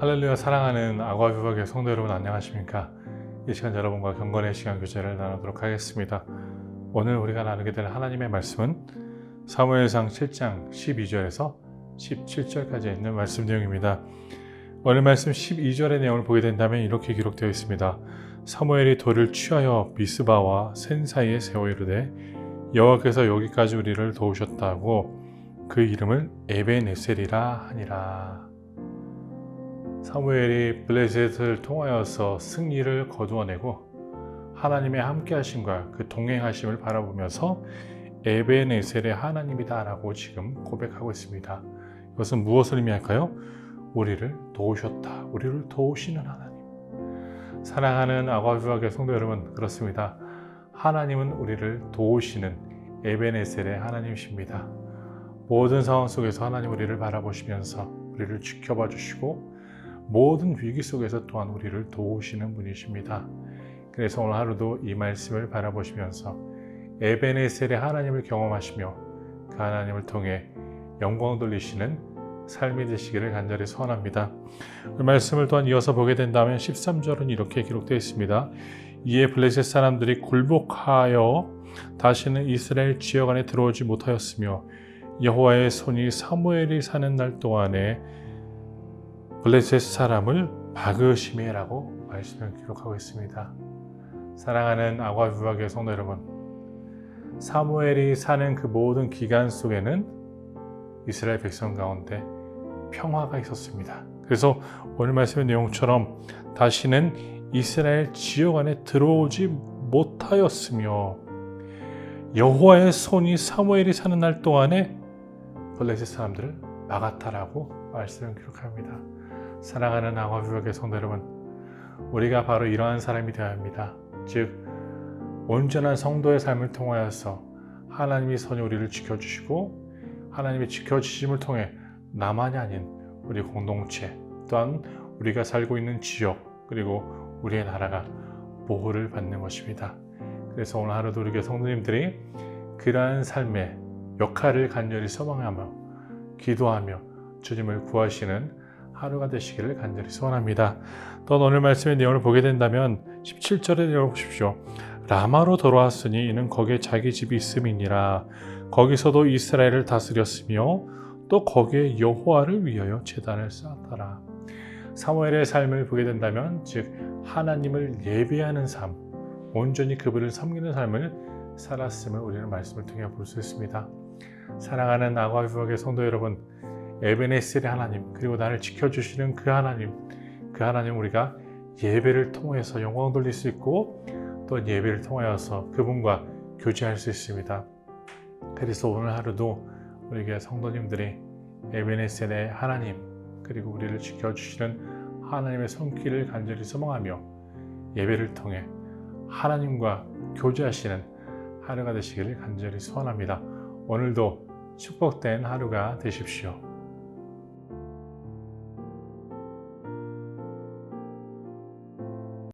할렐루야 사랑하는 아과비박의 성도 여러분 안녕하십니까? 이 시간 여러분과 경건의 시간 교제를 나누도록 하겠습니다. 오늘 우리가 나누게 될 하나님의 말씀은 사무엘상 7장 12절에서 17절까지 있는 말씀 내용입니다. 오늘 말씀 12절의 내용을 보게 된다면 이렇게 기록되어 있습니다. 사무엘이 돌을 취하여 미스바와 센 사이에 세워 이르되 여호와께서 여기까지 우리를 도우셨다고 그 이름을 에베네셀이라 하니라. 사무엘이 블레셋을 통하여서 승리를 거두어내고 하나님의 함께하심과 그 동행하심을 바라보면서 에베네셀의 하나님이다라고 지금 고백하고 있습니다. 이것은 무엇을 의미할까요? 우리를 도우셨다. 우리를 도우시는 하나님. 사랑하는 아과비와의 성도 여러분 그렇습니다. 하나님은 우리를 도우시는 에베네셀의 하나님이십니다. 모든 상황 속에서 하나님 우리를 바라보시면서 우리를 지켜봐 주시고 모든 위기 속에서 또한 우리를 도우시는 분이십니다. 그래서 오늘 하루도 이 말씀을 바라보시면서 에베네셀의 하나님을 경험하시며 그 하나님을 통해 영광 돌리시는 삶이 되시기를 간절히 소원합니다. 그 말씀을 또한 이어서 보게 된다면 13절은 이렇게 기록되어 있습니다. 이에 블레셋 사람들이 굴복하여 다시는 이스라엘 지역 안에 들어오지 못하였으며 여호와의 손이 사무엘이 사는 날 동안에 블레셋 사람을 박으심이라고 말씀을 기록하고 있습니다. 사랑하는 아과비박의 성도 여러분, 사무엘이 사는 그 모든 기간 속에는 이스라엘 백성 가운데 평화가 있었습니다. 그래서 오늘 말씀의 내용처럼 다시는 이스라엘 지역 안에 들어오지 못하였으며 여호와의 손이 사무엘이 사는 날 동안에 블레셋 사람들을 막았다라고 말씀을 기록합니다. 사랑하는 아과비박의 성도 여러분, 우리가 바로 이러한 사람이 되어야 합니다. 즉 온전한 성도의 삶을 통하여서 하나님이 선이 우리를 지켜주시고 하나님의 지켜주심을 통해 나만이 아닌 우리 공동체 또한 우리가 살고 있는 지역 그리고 우리의 나라가 보호를 받는 것입니다. 그래서 오늘 하루도 우리 성도님들이 그러한 삶의 역할을 간절히 소망하며 기도하며 주님을 구하시는 하루가 되시기를 간절히 소원합니다. 또 오늘 말씀의 내용을 보게 된다면 17절에 내용 보십시오. 라마로 돌아왔으니 이는 거기에 자기 집이 있음이니라. 거기서도 이스라엘을 다스렸으며 또 거기에 여호와를 위하여 제단을 쌓았더라. 사무엘의 삶을 보게 된다면 즉 하나님을 예배하는 삶, 온전히 그분을 섬기는 삶을 살았음을 우리는 말씀을 통해 볼 수 있습니다. 사랑하는 아과비박의 성도 여러분, 에베네셀의 하나님 그리고 나를 지켜주시는 그 하나님, 그 하나님 우리가 예배를 통해서 영광 돌릴 수 있고 또 예배를 통하여서 그분과 교제할 수 있습니다. 그래서 오늘 하루도 우리 교회 성도님들이 에베네셀의 하나님 그리고 우리를 지켜주시는 하나님의 손길을 간절히 소망하며 예배를 통해 하나님과 교제하시는 하루가 되시기를 간절히 소원합니다. 오늘도 축복된 하루가 되십시오.